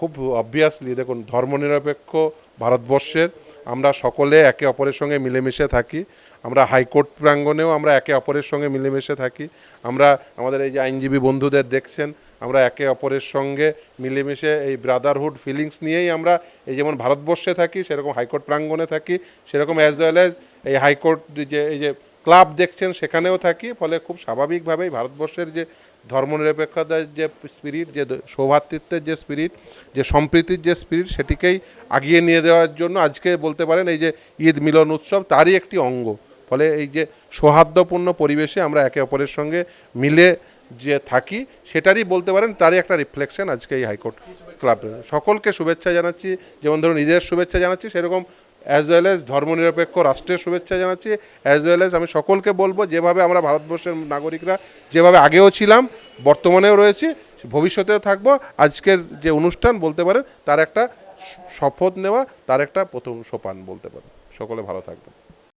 খুব অবভিয়াসলি দেখুন, ধর্মনিরপেক্ষ ভারতবর্ষের, আমরা সকলে একে অপরের সঙ্গে মিলেমিশে থাকি। আমরা হাইকোর্ট প্রাঙ্গণেও আমরা একে অপরের সঙ্গে মিলেমিশে থাকি। আমরা আমাদের এই যে আইনজীবী বন্ধুদের দেখছেন, আমরা একে অপরের সঙ্গে মিলেমিশে এই ব্রাদারহুড ফিলিংস নিয়েই আমরা এই যেমন ভারতবর্ষে থাকি, সেরকম হাইকোর্ট প্রাঙ্গণে থাকি, সেরকম অ্যাজ ওয়েল অ্যাজ এই হাইকোর্ট যে, এই যে ক্লাব দেখছেন, সেখানেও থাকি, ফলে খুব স্বাভাবিকভাবেই ভারতবর্ষের যে ধর্মনিরপেক্ষতার যে স্পিরিট যে সৌভাতৃত্বের যে স্পিরিট যে সম্প্রীতির যে স্পিরিট সেটিকেই আগিয়ে নিয়ে দেওয়ার জন্য আজকে বলতে পারেন এই যে ঈদ মিলন উৎসব তারই একটি অঙ্গ। ফলে এই যে সৌহার্দ্যপূর্ণ পরিবেশে আমরা একে অপরের সঙ্গে মিলে যে থাকি, সেটারই বলতে পারেন তারই একটা রিফ্লেকশন আজকে এই হাইকোর্ট ক্লাব। সকলকে শুভেচ্ছা জানাচ্ছি, যেমন ধরুন ঈদের শুভেচ্ছা জানাচ্ছি, সেরকম অ্যাজ ওয়েল এজ ধর্মনিরপেক্ষ রাষ্ট্রের শুভেচ্ছা জানাচ্ছি। অ্যাজ ওয়েল এজ আমি সকলকে বলব, যেভাবে আমরা ভারতবর্ষের নাগরিকরা যেভাবে আগেও ছিলাম, বর্তমানেও রয়েছি, ভবিষ্যতেও থাকব। আজকের যে অনুষ্ঠান বলতে পারেন, তার একটা শপথ নেওয়া, তার একটা প্রথম সোপান বলতে পারেন। সকলে ভালো থাকবেন।